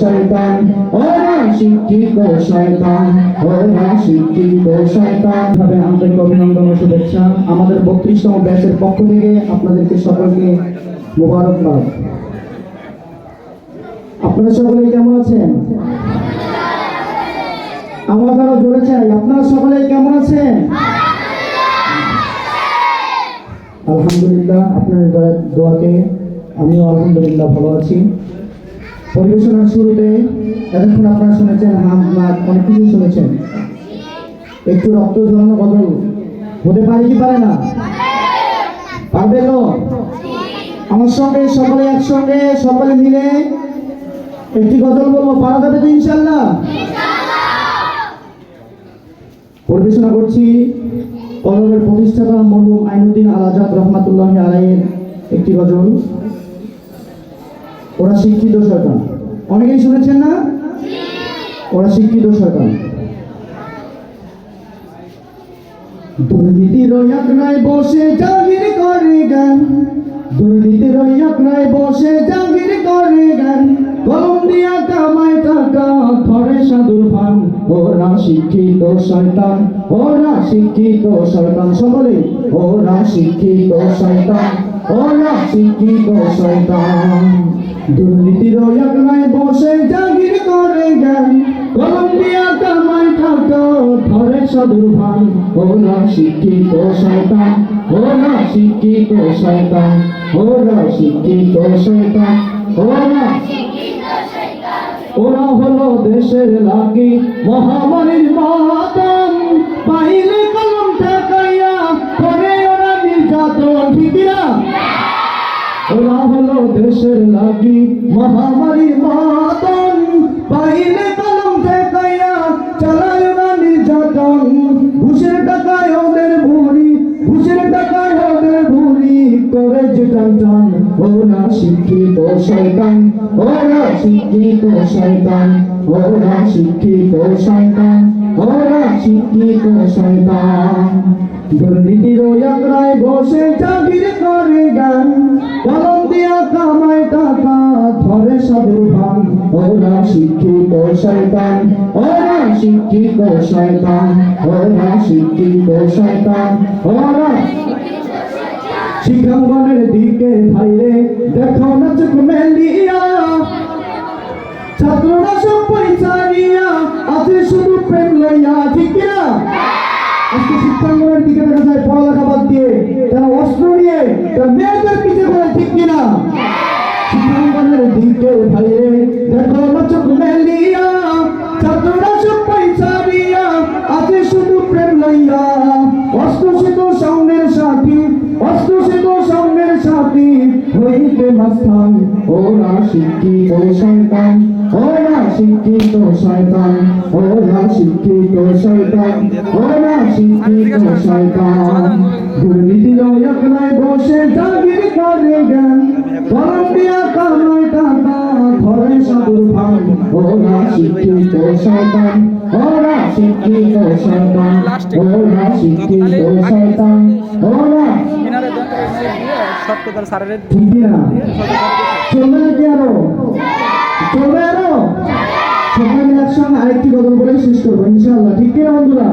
শয়তান, ওরা শিক্ষিত শয়তান, ওরা শিক্ষিত শয়তান। ভাবে আন্তরিক অভিনন্দন ও শুভেচ্ছা। আমাদের বত্রিশতম ব্যাচের পক্ষ থেকে আপনাদেরকে সকলকে মোবারকবাদ। আপনারা সকলে কেমন আছেন? আমার দ্বারা জোরে চাই, আপনারা সকলে কেমন আছেন? আলহামদুলিল্লাহ আপনার দয়া- দোয়াতে আমিও আলহামদুলিল্লাহ ভালো আছি। পরিবেশনার শুরুতে এতক্ষণ আপনারা শুনেছেন, হাম নাক অনেক কিছু শুনেছেন। একটু রক্ত ঝরানো বদল হতে পারে কি পারে না? পারবে তো? আমার সঙ্গে সকলে একসঙ্গে, সকলে মিলে একটি গজল বলব। পারা যাবে তো ইনশাল্লাহ। পরিবেশনা করছি কলমের প্রতিষ্ঠাতা মরহুম আইনুদ্দিন আল আজাদ রহমাতুল্লাহ আলাইয়ের একটি গজল। ওরা শিক্ষিত শয়তান। অনেকেই শুনেছেন না? ওরা শিক্ষিত শয়তান। দুর্নীতির নাই বসে জাগির করে গান দুর্নীতির বসে জাগির করে গান কলম কামাই টাকা, ধরে সাধুর ফান ওরা শিক্ষিত শয়তান, ওরা শিক্ষিত শয়তান। সকলে ওরা শিক্ষিত শয়তান। ওরা শিক্ষিত শয়তান দুর্নীতির নাই বসে জাগির করে গান কলম দিয়া কামাই টাকা ধরে সাধুর ওরা শিক্ষিত শয়তান ওরা শিক্ষিত শয়তান ওরা শিক্ষিত শয়তান ওরা ওরা হলো দেশের লাগি মহামারীর মাতম ওরা হলো দেশের লাগি মহামারীর মাতম পাইলে কলম ঠেকাইয়া চালায় ওরা নির্যাতন। ঘুষের টাকায় ওদের ভুরি ঘুষের টাকায় ওদের ভুরি করে যে টান ওরা শিক্ষিত শয়তান, ওরা শিক্ষিত শয়তান, ওরা শিক্ষিত শয়তান, ওরা শিক্ষিত শয়তান। দুর্নীতির একরায় বসে চাকরি করে গান ধরে সাধু ভান, ওরা শিক্ষিত শয়তান, ওরা শিক্ষিত শয়তান, ওরা শিক্ষিত শয়তান, ওরা শিখাঙ্গনের দিকে ভাইরে দেখো না চোখ মেলিয়া। ছাত্ররা সব পয়সা নিয়া আছে শুধু প্রেম লইয়া, ঠিক না? আজকে শিক্ষাঙ্গনের দিকে দেখা যায়, পড়ালেখা বাদ দিয়ে, তারা অস্ত্র নিয়ে, তারা মেয়েদের মাস্তান ওরা শিক্ষিত শয়তান ওরা শিক্ষিত শয়তান ওরা শিক্ষিত শয়তান ওরা শিক্ষিত শয়তান। দুর্নীতি একলাই বসে জাগির করে জ্ঞান। কলম দিয়া কামাই টাকা ঘরে সাধুর ভান। ওরা শিক্ষিত শয়তান ওরা শিক্ষিত শয়তান ওরা শিক্ষিত শয়তান ওরা সত্যতার সারের ঠিক না চলবে নাকি আরও চলবে আরও সবাই মিলে একসঙ্গে আরেকটি গজল বলে শেষ করব ইনশাল্লাহ ঠিক কিনা বন্ধুরা?